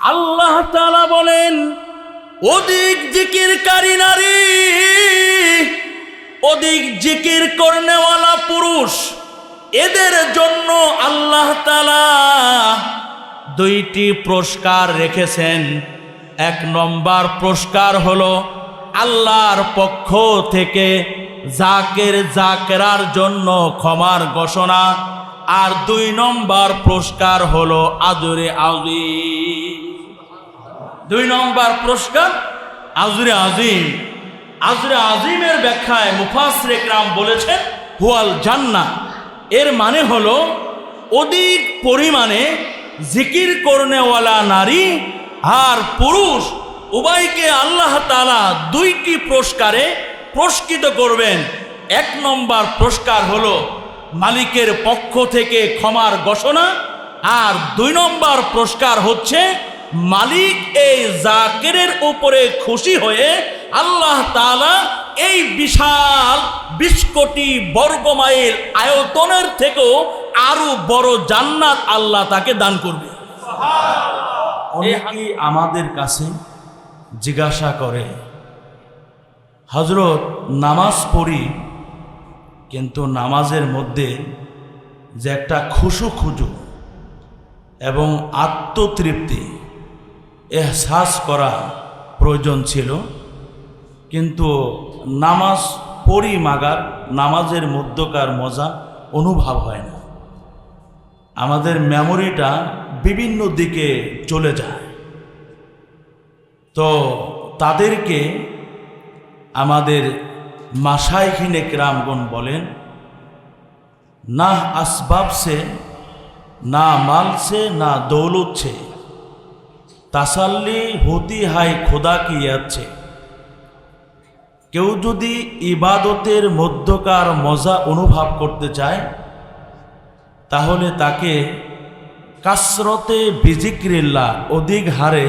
আল্লাহ তালা বলেন, অধিক জিকিরকারী নারী, অধিক জিকির করনেওয়ালা পুরুষ, এদের জন্য আল্লাহ তালা দুইটি পুরস্কার রেখেছেন। এক নম্বর পুরস্কার হলো আল্লাহর পক্ষ থেকে জাকের জাকেরার জন্য ক্ষমার ঘোষণা। আর দুই নম্বর পুরস্কার হলো আজরে আউজি দুই নম্বর পুরস্কার আজরে আজিম। আজরে আজিমের ব্যাখ্যায় মুফাসর একরাম বলেছেন, হুয়াল জান্না এর মানে হলো, অধিক পরিমাণে জিকির করনেওয়ালা নারী আর পুরুষ উভয়কে আল্লাহ তালা দুইটি পুরস্কারে পুরস্কৃত করবেন। এক নম্বর পুরস্কার হলো মালিকের পক্ষ থেকে ক্ষমার ঘোষণা, আর দুই নম্বর পুরস্কার হচ্ছে মালিক এই জাকেরের উপরে খুশি হয়ে আল্লাহ তাআলা এই বিশাল বিশ কোটি বর্গমাইল আয়তনের থেকেও আরও বড় জান্নাত আল্লাহ তাকে দান করবে। অনেকেই আমাদের কাছে জিজ্ঞাসা করে হজরত নামাজ পড়ি কিন্তু নামাজের মধ্যে যে একটা খুশু খুজু এবং আত্মতৃপ্তি এহসাস করা প্রয়োজন ছিল। কিন্তু নামাজ পড়ি মাগার, নামাজের মধ্যকার মজা অনুভব হয় না। আমাদের মেমোরিটা বিভিন্ন দিকে চলে যায়। তো তাদেরকে আমাদের মাসাইখিনে রামগণ বলেন, না আসবাব সে, না মাল সে, না দৌলত তাসাল্লি হতি হাই খোদা কি আছে? কেউ যদি ইবাদতের মধ্যকার মজা অনুভব করতে চায়, তাহলে তাকে কাসরতে বিজিক্রিল্লা অধিক হারে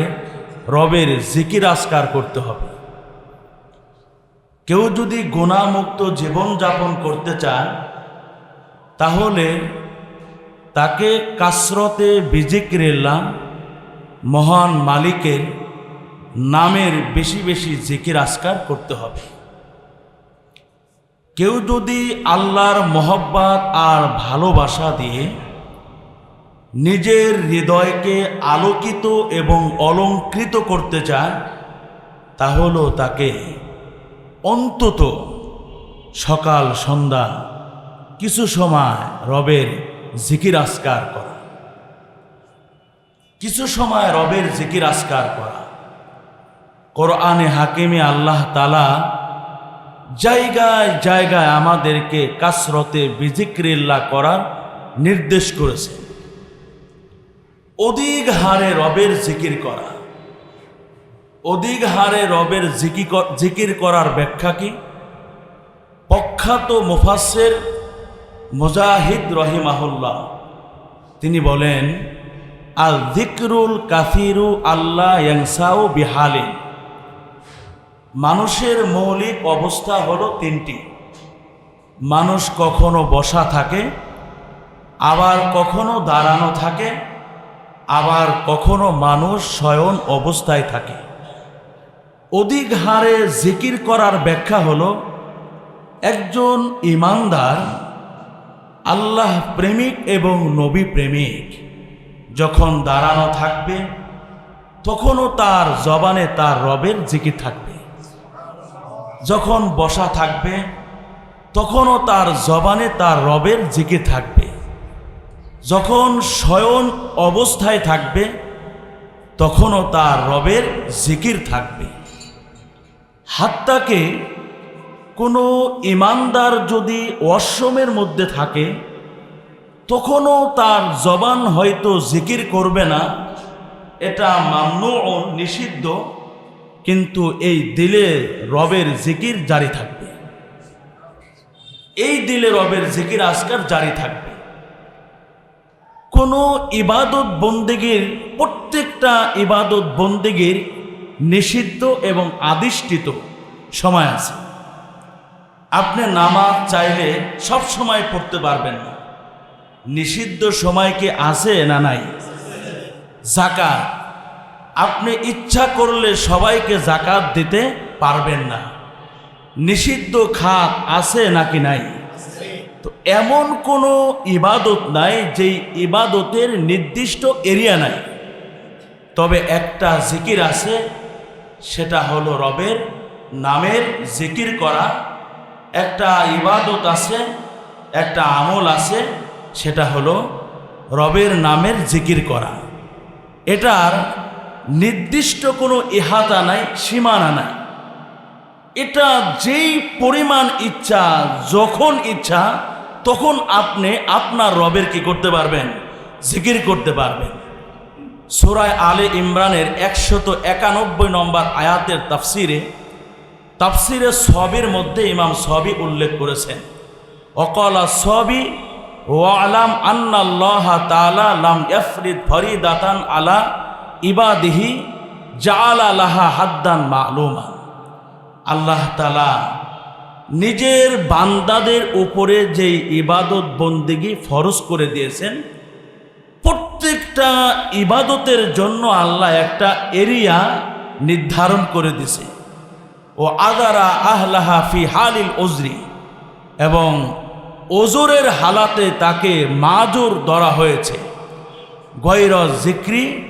রবের জিকির আসকার করতে হবে। কেউ যদি গুণামুক্ত জীবনযাপন করতে চায়, তাহলে তাকে কাসরতে বিজিক্রিল্লা মহান মালিকের নামের বেশি বেশি জিকির আসকার করতে হবে। কেউ যদি আল্লাহর মহব্বত আর ভালোবাসা দিয়ে নিজের হৃদয়কে আলোকিত এবং অলঙ্কৃত করতে চায়, তাহলেও তাকে অন্তত সকাল, সন্ধ্যা কিছু সময় রবের জিকির আসকার করা। কিছু সময় রবের জিকির আসকার করা। কোরআনে হাকিমে আল্লাহ তালা জায়গায় জায়গায় আমাদেরকে কাসরতে বিজিক্রিল্লা করার নির্দেশ করেছে অধিক হারে রবের জিকির করা। অধিক হারে রবের জিকি জিকির করার ব্যাখ্যা কি? প্রখ্যাত মুফাসের মুজাহিদ রহিমাহুল্লাহ, তিনি বলেন আল দিকরুল কাফিরু আল্লাহ ইয়াংসাউ বিহালে মানুষের মৌলিক অবস্থা হলো তিনটি। মানুষ কখনো বসা থাকে, আবার কখনো দাঁড়ানো থাকে, আবার কখনো মানুষ শয়ন অবস্থায় থাকে। অধিক হারে জিকির করার ব্যাখ্যা হল, একজন ইমানদার আল্লাহ প্রেমিক এবং নবী প্রেমিক যখন দাঁড়ানো থাকবে, তখনও তার জবানে তার রবের জিকির থাকবে। যখন বসা থাকবে, তখনও তার জবানে তার রবের জিকির থাকবে। যখন শয়ন অবস্থায় থাকবে, তখনও তার রবের জিকির থাকবে। হাত্তাকে কোনো ইমানদার যদি অশ্বমের মধ্যে থাকে তখনও তার জবান হয়তো জিকির করবে না। এটা মামনু ও নিষিদ্ধ। কিন্তু এই দিলে রবের জিকির জারি থাকবে। এই দিলে রবের জিকির আজকার জারি থাকবে। কোনো ইবাদত বন্দেগীর, প্রত্যেকটা ইবাদত বন্দেগীর নিষিদ্ধ এবং আদিষ্টিত সময় আছে। আপনি নামাজ চাইলে সব সময় পড়তে পারবেন না। নিষিদ্ধ সময় কি আছে না নাই? জাকাত। আপনি ইচ্ছা করলে সবাইকে জাকাত দিতে পারবেন না। নিষিদ্ধ খাত আছে নাকি নাই? তো এমন কোনো ইবাদত নাই যেই ইবাদতের নির্দিষ্ট এরিয়া নাই। তবে একটা জিকির আছে, সেটা হলো রবের নামের জিকির করা। একটা ইবাদত আছে, একটা আমল আছে সেটা হলো রবের নামের জিকির করা। এটার নির্দিষ্ট কোনো ইহাতা নাই, সীমানা নাই। এটা যেই পরিমাণ ইচ্ছা, যখন ইচ্ছা, তখন আপনি আপনার রবের কি করতে পারবেন? জিকির করতে পারবেন। সুরায় আলে ইমরানের একশত একানব্বই নম্বর আয়াতের তাফসিরে তাফসিরে সবির মধ্যে ইমাম সবই উল্লেখ করেছেন। অকলা সবই ওয়ালাম আন্নাল্লাহ তালা লাম ইয়াফরিদ ফরিদাতান আলা ইবাদিহি জাআলা লাহা হাদ্দান মালুমা। আল্লাহ তালা নিজের বান্দাদের উপরে যেই ইবাদত বন্দিগি ফরজ করে দিয়েছেন, প্রত্যেকটা ইবাদতের জন্য আল্লাহ একটা এরিয়া নির্ধারণ করে দিছে ও আদারা আহলাহা ফি হালিল ওজরি এবং ওজোরের হালাতে তাকে মাজুর ধরা হয়েছে। গৈর জিক্রি,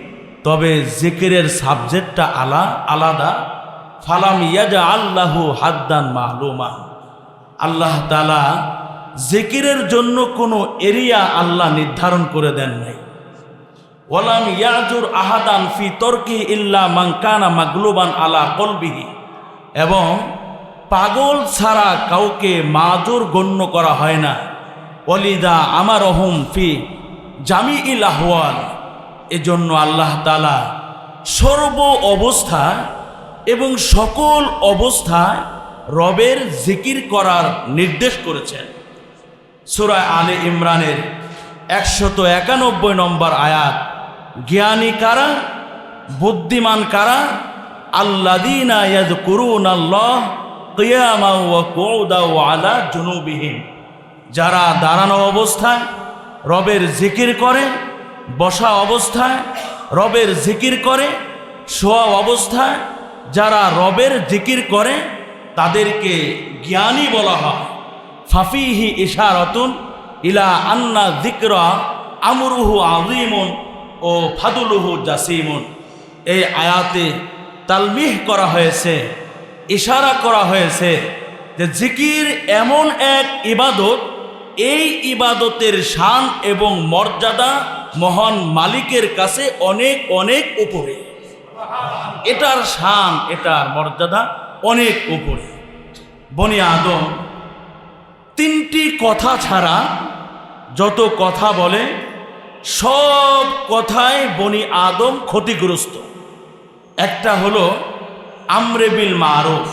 তবে জিকিরের সাবজেক্টটা আলা, আলাদা। ফালাম ইয়াজা আল্লাহু হাদ্দান মাহলুমা। আল্লাহ তালা জিকিরের জন্য কোনো এরিয়া আল্লাহ নির্ধারণ করে দেন নাই। ওলাম ইয়াজুর আহাদান ফি তর্কি ইল্লা মাংকানা মাগলুবান আলা কলবিহি। এবং পাগল ছাড়া কাউকে মাজুর গণ্য করা হয় না। অলিদা আমার অহম ফি জামি ইল আহওয়াল। এজন্য আল্লাহ তালা সর্ব অবস্থা এবং সকল অবস্থায় রবের জিকির করার নির্দেশ করেছেন। সুরায় আলে ইমরানের একশত একানব্বই নম্বর আয়াত, জ্ঞানী কারা, বুদ্ধিমান কারা আল্লাদিনা ইয়াদ করুন আল্লাহ কিয়ামা ওয়া কুউদা ওয়া আলা জুনুবিহিম। যারা দাঁড়ানো অবস্থায় রবের জিকির করে, বসা অবস্থায় রবের জিকির করে, শোয়া অবস্থায় যারা রবের জিকির করে, তাদেরকে জ্ঞানী বলা হয়। ফাফিহি ইশারতুন ইলা আন্না যিকরা আমরুহু আজিমুন ও ফাদুলুহু জাসিমুন। এই আয়াতে তালমিহ করা হয়েছে। ইশারা করা হয়েছে যে জিকির এমন এক ইবাদত, এই ইবাদতের শান এবং মর্যাদা মহান মালিকের কাছে অনেক অনেক উপরে। এটার শান, এটার মর্যাদা অনেক উপরে। বনি আদম, তিনটি কথা ছাড়া যত কথা বলে, সব কথায় বনি আদম ক্ষতিগ্রস্ত। একটা হলো আমরেবিল মারুফ।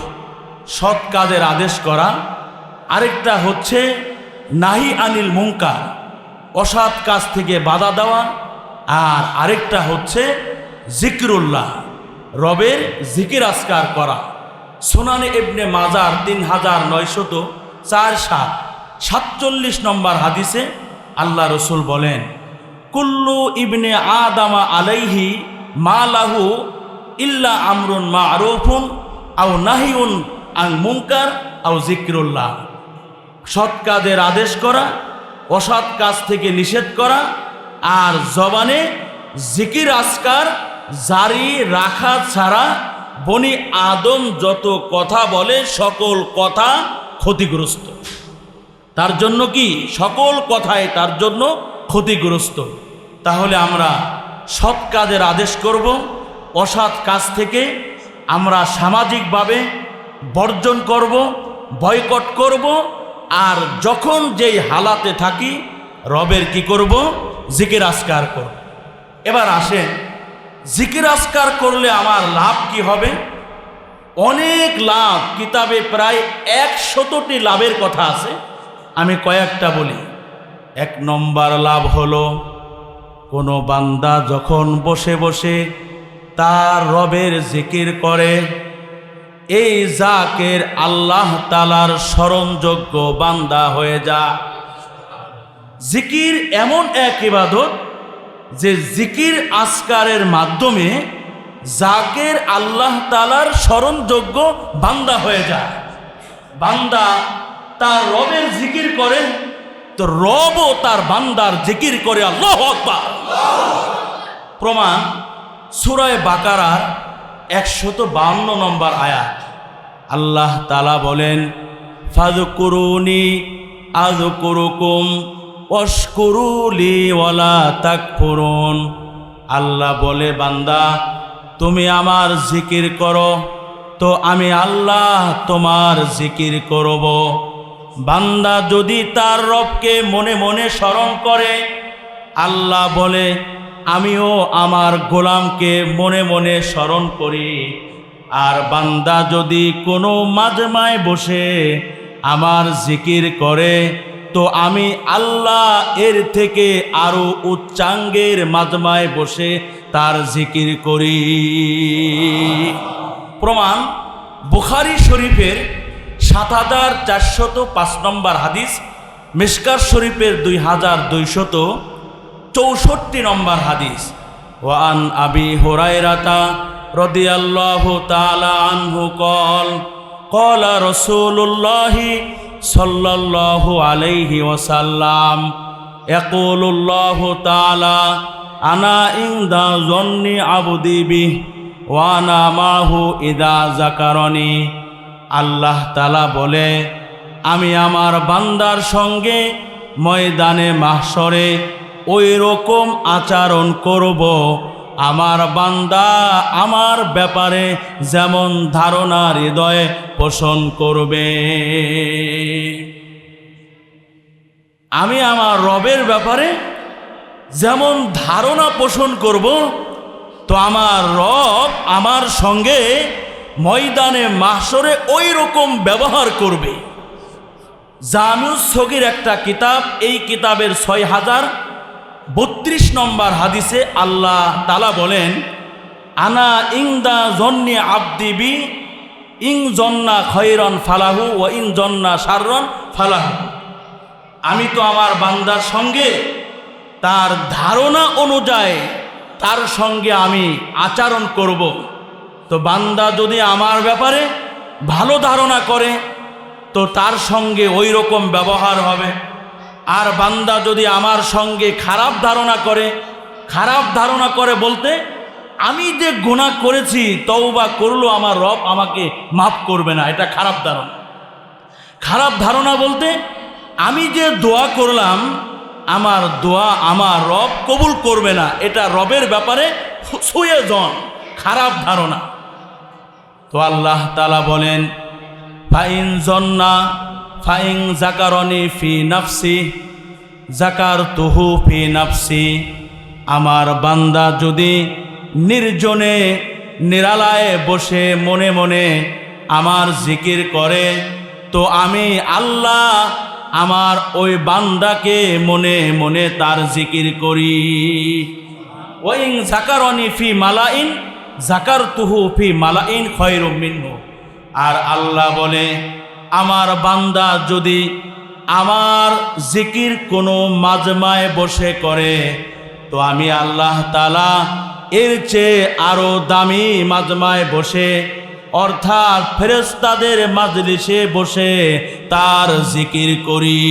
সৎ কাজের আদেশ করা। আরেকটা হচ্ছে, নাহি আনিল মুঙ্কার অসৎ কাজ থেকে বাধা দেওয়া। আর আরেকটা হচ্ছে, জিকরুল্লাহ, রবের জিকির আসকার করা। সোনানি ইবনে মাজার তিন হাজার নয়শত চার সাত, সাতচল্লিশ নম্বর হাদিসে আল্লাহ রসুল বলেন, কুল্লু ইবনে আদামা আলাইহি মা লাহু ইল্লা আমরুন মা আরফুন আও নাহিউন আং মুঙ্কার আও জিক্রুল্লাহ সৎ কাজের আদেশ করা, অসৎ কাজ থেকে নিষেধ করা, আর জবানে জিকির আসকার জারি রাখা ছাড়া বনি আদম যত কথা বলে সকল কথা ক্ষতিগ্রস্ত। তার জন্য কি সকল কথাই তার জন্য ক্ষতিগ্রস্ত? তাহলে আমরা সৎ কাজের আদেশ করব অসৎ কাজ থেকে আমরা সামাজিকভাবে বর্জন করব, বয়কট করব, আর যখন যেই হালাতে থাকি, রবের কি করব? জিকির আসকার করব। এবার আসেন, জিকির আসকার করলে আমার লাভ কি হবে? অনেক লাভ, কিতাবে প্রায় একশতটি লাভের কথা আছে। আমি কয়েকটা বলি। এক নম্বর লাভ হলো, কোনো বান্দা যখন বসে বসে তার রবের জিকির করে। এই জাকের আল্লাহ তালার স্মরণযোগ্য বান্দা হয়ে যা। জিকির এমন এক ইবাদত যে জিকির আসকারের মাধ্যমে জাকের আল্লাহ তালার স্মরণযোগ্য বান্দা হয়ে যায় বান্দা তার রবের জিকির করে তো রবও তার বান্দার জিকির করে। আল্লাহ প্রমাণ সুরায় বাকারার একশত বাউন্ন নম্বর আয়াত। আল্লাহ তালা বলেন ফাজকুরুনি আজকুরুকুম অস্কুরুলি ওয়ালা তাকফুরুন। আল্লাহ বলে, বান্দা, তুমি আমার জিকির করো, তো আমি আল্লাহ তোমার জিকির করব। বান্দা যদি তার রবকে মনে মনে স্মরণ করে, আল্লাহ বলে আমিও আমার গোলামকে মনে মনে স্মরণ করি। আর বান্দা যদি কোনো মাজমায় বসে আমার জিকির করে, তো আমি আল্লাহ এর থেকে আরও উচ্চাঙ্গের মাজমায় বসে তার জিকির করি। প্রমাণ, বুখারি শরীফের সাত হাজার চারশত পাঁচ নম্বর হাদিস মিসকার শরীফের দুই হাজার দুইশত চৌষট্টি নম্বর হাদিস। ওয়ান আবি হোরাইরাতা রদিয়াল্লাহু তাআলা আনহু কল, কলা রসুল্লাহি সাল্লাল্লাহু আলাইহি ওয়াসাল্লাম, ইয়াকুলুল্লাহু তাআলা, আনা ইনদা জন্নি আবদি বিহ ওয়ানা মাহু ইদা জাকারনি আল্লাহ তালা বলে, আমি আমার বান্দার সঙ্গে ময়দানে মাহসরে ওই রকম আচরণ করব। আমার বান্দা আমার ব্যাপারে যেমন ধারণা হৃদয়ে পোষণ করবে। আমি আমার রবের ব্যাপারে যেমন ধারণা পোষণ করব, তো আমার রব আমার সঙ্গে ময়দানে মাসরে ওই রকম ব্যবহার করবে। জামিউস সগির একটা কিতাব, এই কিতাবের ছয় হাজার বত্রিশ নম্বর হাদিসে আল্লাহ তালা বলেন, আনা ইংদা জন্নি আবদিবি ইং জন্না খৈরন ফালাহু ও ইং জন্না সাররন ফালাহু। আমি তো আমার বান্দার সঙ্গে তার ধারণা অনুযায়ী তার সঙ্গে আমি আচরণ করব। তো বান্দা যদি আমার ব্যাপারে ভালো ধারণা করে, তো তার সঙ্গে ওই রকম ব্যবহার হবে। আর বান্দা যদি আমার সঙ্গে খারাপ ধারণা করে, খারাপ ধারণা করে বলতে, আমি যে গুণা করেছি, তওবা করল আমার রব আমাকে মাফ করবে না। এটা খারাপ ধারণা। খারাপ ধারণা বলতে, আমি যে দোয়া করলাম, আমার দোয়া আমার রব কবুল করবে না। এটা রবের ব্যাপারে সুয়ে জন খারাপ ধারণা। তো আল্লাহ তালা বলেন, ফাইন জন্না ফাইন জাকারনি ফি নাফসি, জাকার তুহু ফি নাফসি। আমার বান্দা যদি নির্জনে, নিরালায় বসে মনে মনে আমার জিকির করে, তো আমি আল্লাহ আমার ওই বান্দাকে মনে মনে তার জিকির করি। ওইং জাকারনি ফি মালাইন, জাকার তুহু ফি মালাইন খয়রুম মিনহু। আর আল্লাহ বলে আমার বান্দা যদি আমার জিকির কোনো মাজমায় বসে করে, তো আমি আল্লাহ তালা এর চেয়ে আরও দামি মাজমায় বসে, অর্থাৎ ফেরেস্তাদের মাজলিসে বসে তার জিকির করি।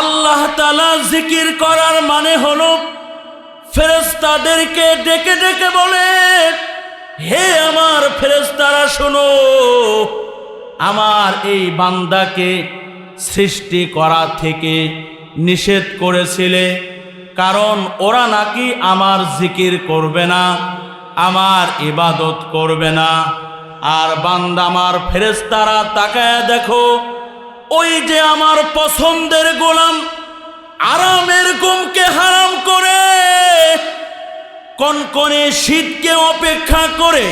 আল্লাহ তালা জিকির করার মানে হলো ফেরেস্তাদেরকে ডেকে ডেকে বলে হে আমার ফেরেস্তারা শোনো। আমার এই বান্দাকে সৃষ্টি করা থেকে নিষেধ করেছিলে, কারণ ওরা নাকি আমার জিকির করবে না, আমার ইবাদত করবে না। আর বান্দা আমার ফেরেস্তারা তাকায় দেখো, ওই যে আমার পছন্দের গোলাম আরামের গুমকে হারাম করে। কনকনে শীতকে অপেক্ষা করে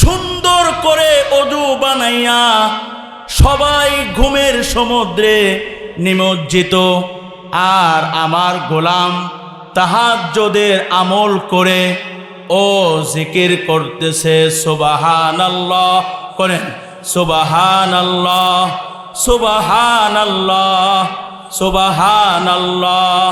সুন্দর করে অজু বানাইয়া সবাই ঘুমের সমুদ্রে নিমজ্জিত। আর আমার গোলাম তাহাজ্জদের আমল করে ও জিকির করতেছে সুবাহান আল্লাহ করেন সুবাহান আল্লাহ সুবাহান আল্লাহ সুবাহান আল্লাহ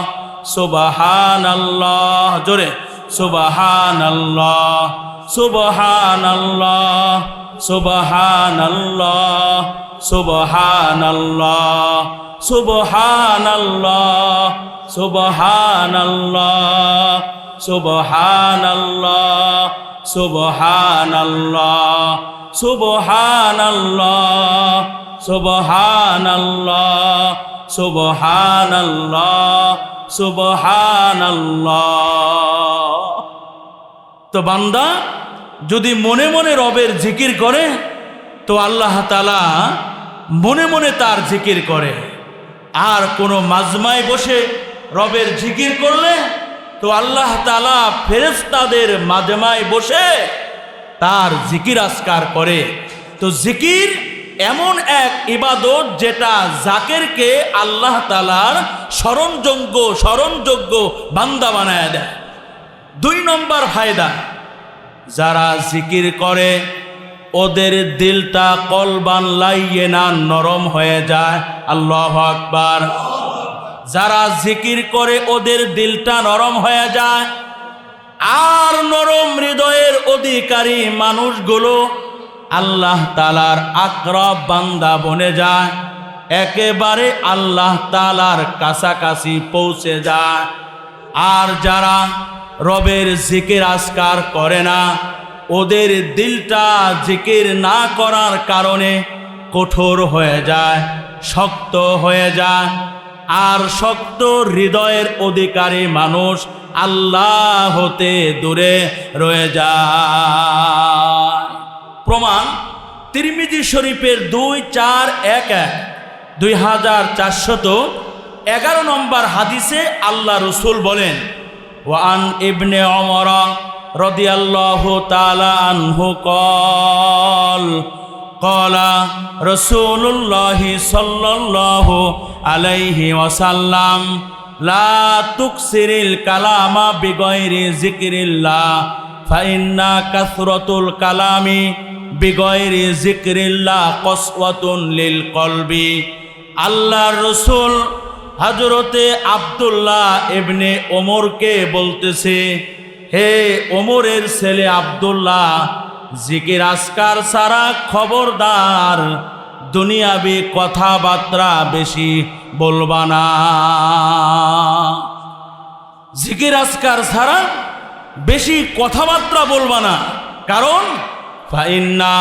সুবাহান আল্লাহ জোরে। সুবহানাল্লাহ সুবহানাল্লাহ সুবহানাল্লাহ সুবহানাল্লাহ সুবহানাল্লাহ সুবহানাল্লাহ সুবহানাল্লাহ সুবহানাল্লাহ সুবহানাল্লাহ সুবহানাল্লাহ সুবহানাল্লাহ সুবহানাল্লাহ তো বান্দা, যদি মনে মনে রবের জিকির করে, তো আল্লাহ তালা মনে মনে তার জিকির করে। আর কোনো মাজমায় বসে রবের জিকির করলে, তো আল্লাহ তালা ফেরেস্তাদের মাজমায় বসে তার জিকির আসকার করে। তো জিকির এমন এক ইবাদত যেটা জাকেরকে আল্লাহ তালার স্মরণযোগ্য স্মরণযোগ্য বান্দা বানায় দেয়। দুই নম্বর ফায়দা, যারা জিকির করে, ওদের দিলটা কলবান লাইয়ে না নরম হয়ে যায়। আল্লাহ আকবার। যারা জিকির করে, ওদের দিলটা নরম হয়ে যায়। আর নরম হৃদয়ের অধিকারী মানুষগুলো আল্লাহ তালার আক্রব বান্দা বনে যায়। একেবারে আল্লাহ তালার কাছাকাছি পৌঁছে যায়। আর যারা রবের জিকির আসকার করে না। ওদের দিলটা জিকির না করার কারণে কঠোর হয়ে যায়, শক্ত হয়ে যায়। আর শক্ত হৃদয়ের অধিকারী মানুষ আল্লাহ হতে দূরে রয়ে যায়। প্রমাণ, তিরমিজি শরীফের দুই, চার, এক এক, দুই হাজার চারশত এগারো নম্বর হাদিসে আল্লাহ রসুল বলেন ওয়ান ইবনে অমর রদিয়াল্লাহু তাআলা আনহু কল কলা রসুল্লাহি সাল্লাল্লাহু আলাইহি ওয়াসাল্লাম লা তুকসিরিল কালামা বিগয়রি জিকিরিল্লাহ ফাইন্না কাসরাতুল কালামি বিগয়রি জিকিরিল্লাহ কসওয়াতুন লিল কলবি আল্লাহর রসুল হজরতে আবদুল্লাহ এবনে ওমরকে বলতেছে, হে ওমরের ছেলে আবদুল্লাহ, জিকির আসকার সারা খবরদার, দুনিয়াবি কথাবার্তা বেশি বলবা না। জিকির আসকার ছাড়া বেশি কথাবার্তা বলবা না। কারণ, ফাইন্না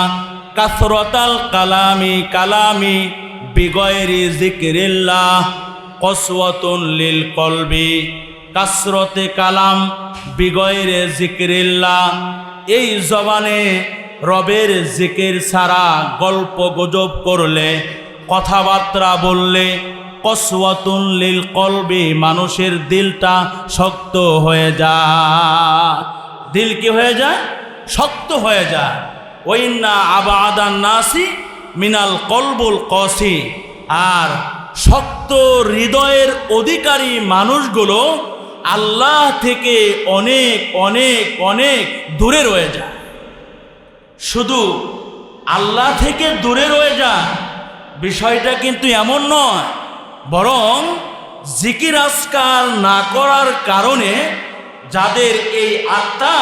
কাসরতাল কালামি কালামি বিগয়রি জিকিরিল্লাহ কসওয়াতুন লিল কলবি, কাসরতে কালাম, বিগয়রে জিকিরিল্লাহ। এই জবানে রবের জিকির ছাড়া গল্প গুজব করলে, কথাবার্তা বললে কসওয়াতুন লিল কলবি মানুষের দিলটা শক্ত হয়ে যায়। দিল কি হয়ে যায়? শক্ত হয়ে যায়। ওইন্না আবাদান নাসি মিনাল কলবুল কসি। আর শক্ত হৃদয়ের অধিকারী মানুষগুলো আল্লাহ থেকে অনেক অনেক অনেক দূরে রয়ে যায়। শুধু আল্লাহ থেকে দূরে রয়ে যায়, বিষয়টা কিন্তু এমন নয়, বরং জিকির আসকার না করার কারণে যাদের এই আত্মা,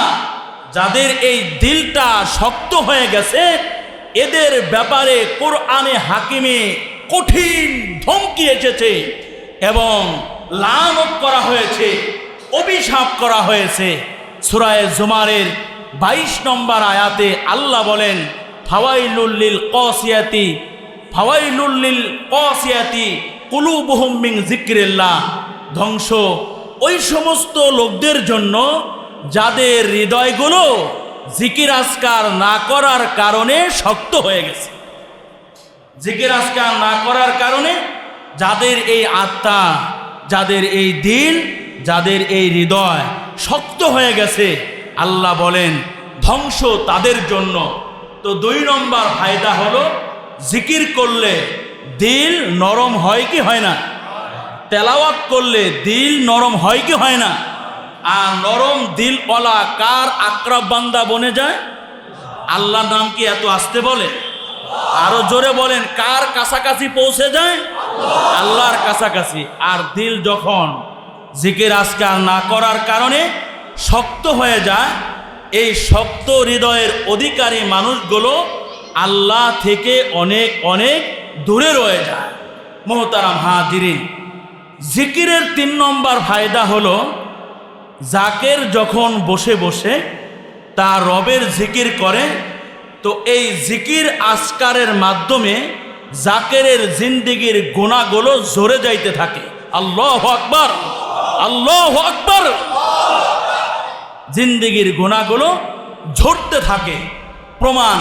যাদের এই দিলটা শক্ত হয়ে গেছে, এদের ব্যাপারে কোরআনে হাকিমে কঠিন ধমকি এসেছে এবং লানত করা হয়েছে, অভিশাপ করা হয়েছে। সুরায় জুমারের বাইশ নম্বর আয়াতে আল্লাহ বলেন ফাওয়াইলুল্লিল কসিয়াতি ফাওয়াইলুল্লিল কসিয়াতি কুলুবহুম মিন জিক্রিল্লাহ ধ্বংস। ওই সমস্ত লোকদের জন্য যাদের হৃদয়গুলো জিকির আসকার না করার কারণে শক্ত হয়ে গেছে। জিকির আসকার না করার কারণে যাদের এই আত্মা, যাদের এই দিল, যাদের এই হৃদয় শক্ত হয়ে গেছে, আল্লাহ বলেন, ধ্বংস তাদের জন্য। তো দুই নম্বর ফায়দা হলো, জিকির করলে দিল নরম হয় কি হয় না? তেলাওয়াত করলে দিল নরম হয় কি হয় না? আর নরম দিল ওলা কার আক্রাব বান্দা বনে যায়? আল্লাহ নাম কি এত আসতে বলে? আরও জোরে বলেন, কার কাছাকাছি পৌঁছে যায়? আল্লাহর কাছাকাছি। আর দিল যখন জিকির আজকার না করার কারণে শক্ত হয়ে যায়, এই শক্ত হৃদয়ের অধিকারী মানুষগুলো আল্লাহ থেকে অনেক অনেক দূরে রয়ে যায়। মোহতারাম হাজিরিন, জিকিরের তিন নম্বর ফায়দা হলো, জাকের যখন বসে বসে, তার রবের জিকির করে তো এই জিকির আসকারের মাধ্যমে জাকেরের জিন্দিগির গোনাগুলো ঝরে যাইতে থাকে। আল্লাহ আকবর আল্লাহ আকবর। জিন্দিগির গোনাগুলো ঝরতে থাকে। প্রমাণ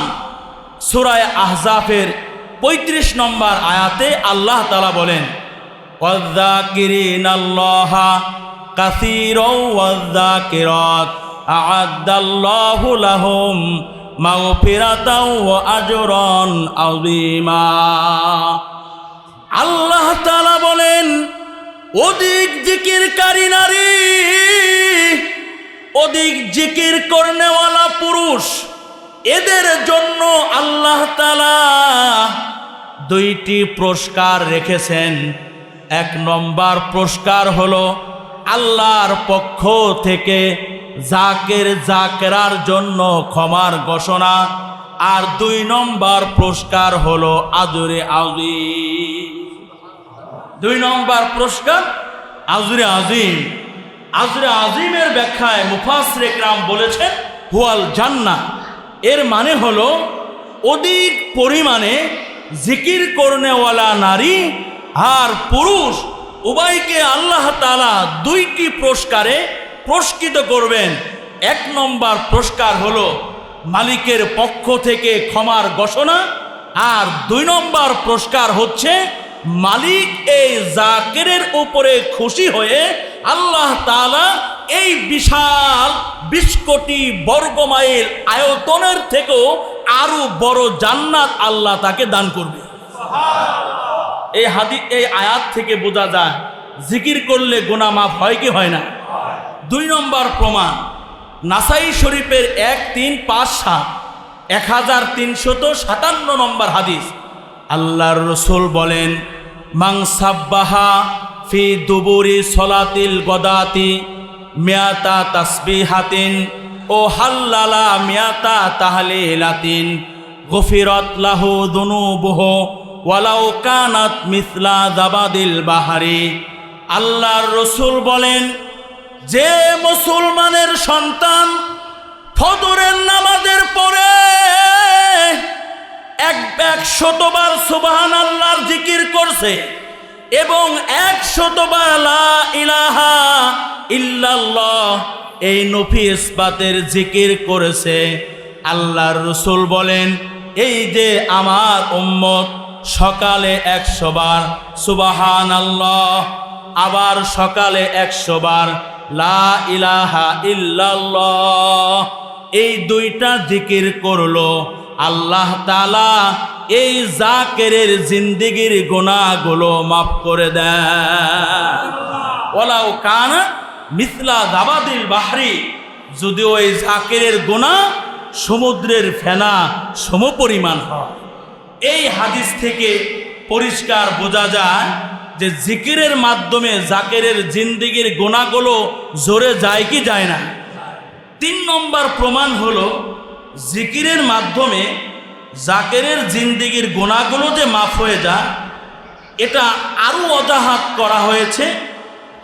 সুরায় আহজাফের ৩৫ নম্বর আয়াতে আল্লাহ তালা বলেন কাসির মাগফিরাতাও ওয়া আজরণ আযীমা। আল্লাহ তালা বলেন, অধিক জিকিরকারী নারী, অধিক জিকির করনেওয়ালা পুরুষ, এদের জন্য আল্লাহ তালা দুইটি পুরস্কার রেখেছেন। এক নম্বর পুরস্কার হলো আল্লাহর পক্ষ থেকে জাকের জাকেরার জন্য ক্ষমার ঘোষণা। আর দুই নম্বর পুরস্কার হলো আজরে আউজি দুই নম্বর পুরস্কার আজরে আজিম। আজরে আজিমের ব্যাখ্যায় মুফাসরে একরাম বলেছেন, হুয়াল জান্না এর মানে হলো, অধিক পরিমাণে জিকির করনেওয়ালা নারী আর পুরুষ উভয়কে আল্লাহ তালা দুইটি পুরস্কারে পুরস্কৃত করবেন। এক নম্বর পুরস্কার হলো মালিকের পক্ষ থেকে ক্ষমার ঘোষণা। আর দুই নম্বর পুরস্কার হচ্ছে মালিক এই জাকেরের উপরে খুশি হয়ে আল্লাহ তাআলা এই বিশাল বিশ কোটি বর্গমাইল আয়তনের থেকেও আরও বড় জান্নাত আল্লাহ তাকে দান করবে। এই হাদি, এই আয়াত থেকে বোঝা যায়, জিকির করলে গোনা মাফ হয় কি হয় না? দুই নম্বর প্রমাণ। নাসাই শরীফের এক, তিন, পাঁচ, সাত, এক হাজার তিনশত সাতান্ন নম্বর হাদিস। আল্লাহর রসুল বলেন মাং সাব্বাহা ফি দুবুরি সলাতিল গদাতি মিয়াতা তাসবিহাতিন ও হাল্লালা মিয়াতা তাহলিলাতিন গফিরত লাহু দুনুবুহ ওয়ালাউ কানাত মিসলা দাবাদিল বাহারি। আল্লাহর রসুল বলেন যে মুসলমানের সন্তান ফজরের নামাজের পরে এক এক শতবার সুবাহান আল্লাহর জিকির করছে এবং এক শতবার ইলাহা ইল্লাল্লাহ এই জিকির করেছে। আল্লাহর রসুল বলেন, এই যে আমার উম্মত সকালে একশো বার সুবাহান আল্লাহ আবার সকালে একশো বার লা ইলাহা ইল্লাল্লাহ। এই দুইটা জিকির করল আল্লাহ তালা এই জাকেরের জিন্দিগির গুণাগুলো মাফ করে দেয় ওলাও কান মিথলা দাবাদিল বাহরি। যদিও এই জাকেরের গুণা সমুদ্রের ফেনা সমপরিমাণ হয়। এই হাদিস থেকে পরিষ্কার বোঝা যায় যে জিকিরের মাধ্যমে জাকেরের জিন্দিগির গোনাগুলো জোরে যায় কি যায় না? তিন নম্বর প্রমাণ হলো জিকিরের মাধ্যমে জাকেরের জিন্দিগির গোনাগুলো যে মাফ হয়ে যায়, এটা আরও অজাহাত করা হয়েছে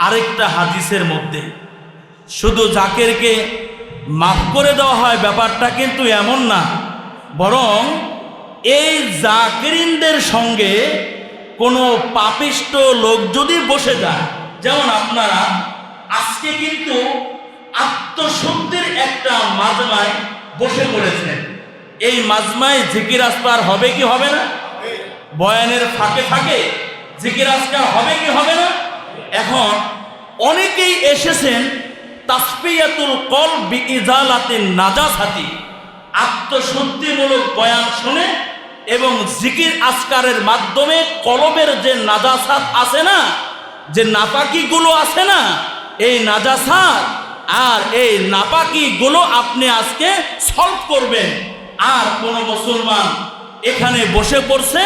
আরেকটা হাদিসের মধ্যে। শুধু জাকেরকে মাফ করে দেওয়া হয় ব্যাপারটা কিন্তু এমন না, বরং এই জাকিরিনদের সঙ্গে কোনো পাপিষ্ট লোক যদি বসে যায়, যেমন আপনারা, আজকে কিন্তু আত্মশুদ্ধির একটা মাজমায় বসে পড়েছেন। এই মাজমায় জিকির আসপার হবে কি হবে না? বয়ানের ফাঁকে ফাঁকে জিকির আসকার হবে কি হবে না? এখন অনেকেই এসেছেন তাসপিয়াতুল কল বি ইজালাতিন নাজাসাতি। আত্মশুদ্ধিমূলক বয়ান শুনে এবং জিকির আসকারের মাধ্যমে কলমের যে নাজাসাত আছে না, যে নাপাকিগুলো আছে না, এই নাজাসাত আর এই নাপাকিগুলো আপনি আজকে সলভ করবেন। আর কোন মুসলমান এখানে বসে পড়ছে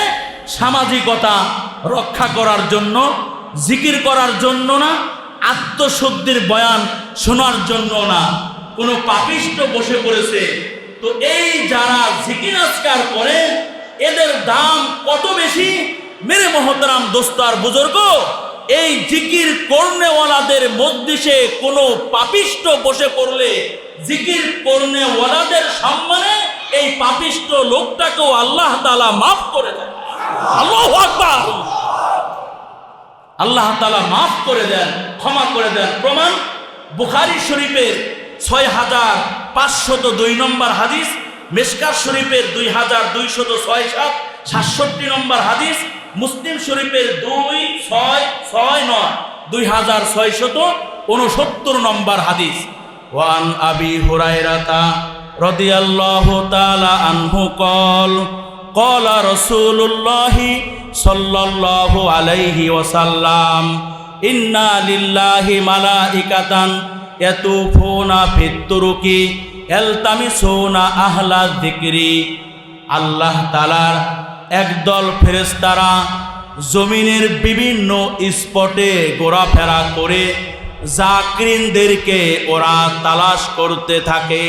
সামাজিকতা রক্ষা করার জন্য, জিকির করার জন্য না, আত্মশুদ্ধির বয়ান শোনার জন্য না। কোনো পাপিষ্ট বসে পড়েছে। তো এই যারা জিকির আজকার করে এদের দাম কত বেশি? মেরে মহতরাম দোস্তার বুজুর্গ, এই জিকির করনেওয়ালাদের মধ্যে কোনো পাপিষ্ট বসে পড়লে জিকির করনেওয়ালাদের সম্মানে এই পাপিষ্ট লোকটাকেও আল্লাহ তালা মাফ করে দেন। আল্লাহ আকবার। আল্লাহ তালা মাফ করে দেন, ক্ষমা করে দেন। প্রমাণ, বুখারি শরীফের ছয় হাজার পাঁচশত দুই নম্বর হাদিস মেসকার শরীফের দুই হাজার দুইশত ছয় সাত সাতষট্টি নম্বর হাদিস মুসলিম শরীফের দুই ছয় ছয় নয় দুই হাজার ছয়শত উনসত্তর নম্বর হাদিস ওয়ান আবি হুরাইরাতা রদিয়াল্লাহু তাআলা আনহু কল قال رسول الله صلى الله عليه وسلم إنا لله ملائكة يطوفون في এলতামি সৌনা আহলা দিকরি আল্লাহ তালার একদল ফেরেস্তারা জমিনের বিভিন্ন স্পটে ঘোরাফেরা করে জাকরিনদেরকে ওরা তালাশ করতে থাকে।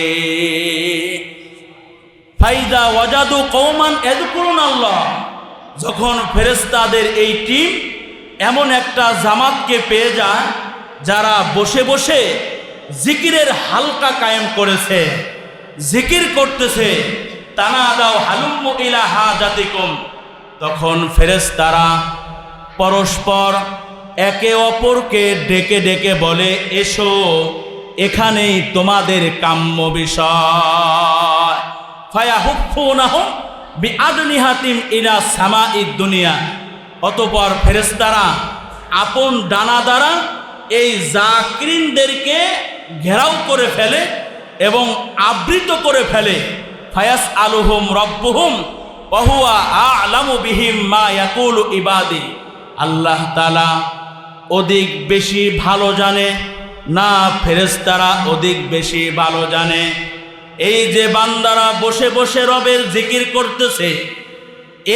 ফাইদা ওয়াজাদু কৌমান এদকুরুন আল্লাহ। যখন ফেরেস্তাদের এই টিম এমন একটা জামাতকে পেয়ে যায়, যারা বসে বসে জিকিরের হালকা কায়েম করেছে, জিকির করতেছে, তানা দাও হালুম ইলা হা জাতিকুম। তখন ফেরেস্তারা পরস্পর একে অপরকে ডেকে ডেকে বলে, এসো, এখানেই তোমাদের কাম্য বিষয়। সামাইদ দুনিয়া। অতপর ফেরেস্তারা আপন ডানা দ্বারা এই জাকরিনদেরকে ঘেরাও করে ফেলে এবং আবৃত করে ফেলে। ফায়াস আলুহুম রব্বুহুম, ওহুয়া আলামু বিহিম মা ইয়াকুলু ইবাদি। আল্লাহ তালা অধিক বেশি ভালো জানে না ফেরেশতারা অধিক বেশি ভালো জানে। এই যে বান্দারা বসে বসে রবের জিকির করতেছে,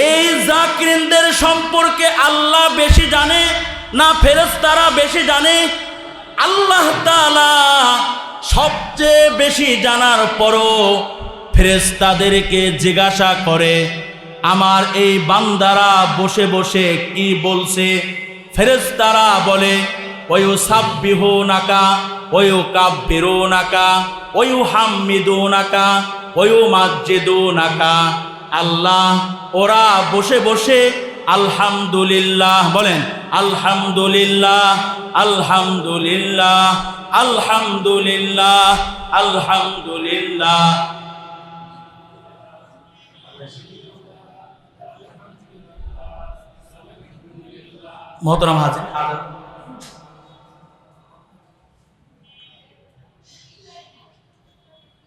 এই জাকরিনদের সম্পর্কে আল্লাহ বেশি জানে না ফেরেশতারা বেশি জানে আল্লাহ সবচেয়ে বেশি জানার পরও ফেরেশতাদেরকে জিজ্ঞাসা করে, আমার এই বান্দারা বসে বসে কি বলছে? ফেরেশতারা বলে ওয়ু সাব্বিহু নাকা ওয়ু কাব্বিরু নাকা ওয়ু হাম্মিদু নাকা ওয়ু মাজ্জিদু নাকা আল্লাহ, ওরা বসে বসে আলহামদুলিল্লাহ বলেন আলহামদুলিল্লাহ আলহামদুলিল্লাহ আলহামদুলিল্লাহ আলহামদুলিল্লাহ। মোহতরম হাজির।